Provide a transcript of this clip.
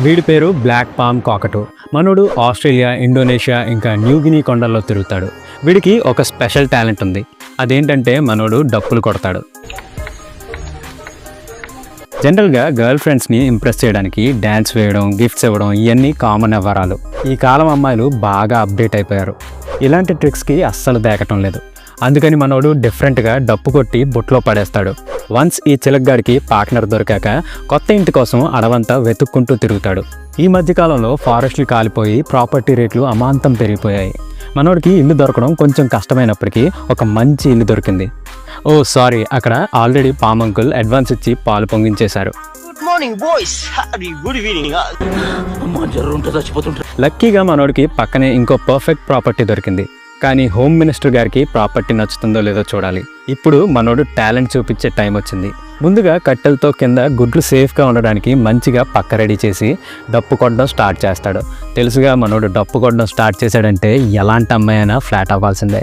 వీడి పేరు black palm కాకటు. మనోడు ఆస్ట్రేలియా ఇండోనేషియా ఇంకా న్యూగినీ కొండల్లో తిరుగుతాడు. వీడికి ఒక స్పెషల్ టాలెంట్ ఉంది. అదేంటంటే మనోడు డప్పులు కొడతాడు. జనరల్గా గర్ల్ ఫ్రెండ్స్ని ఇంప్రెస్ చేయడానికి డ్యాన్స్ వేయడం గిఫ్ట్స్ ఇవ్వడం ఇవన్నీ కామన్ వ్యవహారాలు. ఈ కాలం అమ్మాయిలు బాగా అప్డేట్ అయిపోయారు. ఇలాంటి ట్రిక్స్కి అస్సలు దేకటం లేదు. అందుకని మనోడు డిఫరెంట్గా డప్పు కొట్టి బుట్లో పడేస్తాడు. వన్స్ ఈ చిలగ్గాడికి పార్ట్నర్ దొరికాక కొత్త ఇంటి కోసం అడవంతా వెతుక్కుంటూ తిరుగుతాడు. ఈ మధ్యకాలంలో ఫారెస్ట్లు కాలిపోయి ప్రాపర్టీ రేట్లు అమాంతం పెరిగిపోయాయి. మనోడికి ఇల్లు దొరకడం కొంచెం కష్టమైనప్పటికీ ఒక మంచి ఇల్లు దొరికింది. ఓ సారీ అక్కడ ఆల్రెడీ పామ్ అంకుల్ అడ్వాన్స్ ఇచ్చి పాలు పొంగించేశారు. లక్కీగా మనోడికి పక్కనే ఇంకో పర్ఫెక్ట్ ప్రాపర్టీ దొరికింది. కానీ హోమ్ మినిస్టర్ గారికి ప్రాపర్టీ నచ్చుతుందో లేదో చూడాలి. ఇప్పుడు మనోడు టాలెంట్ చూపించే టైం వచ్చింది. ముందుగా కట్టెలతో కింద గుడ్లు సేఫ్గా ఉండడానికి మంచిగా పక్క రెడీ చేసి డప్పు కొట్టడం స్టార్ట్ చేస్తాడు. తెలుసుగా మనోడు డప్పు కొట్టడం స్టార్ట్ చేశాడంటే ఎలాంటి అమ్మాయి అయినా ఫ్లాట్ అవ్వాల్సిందే.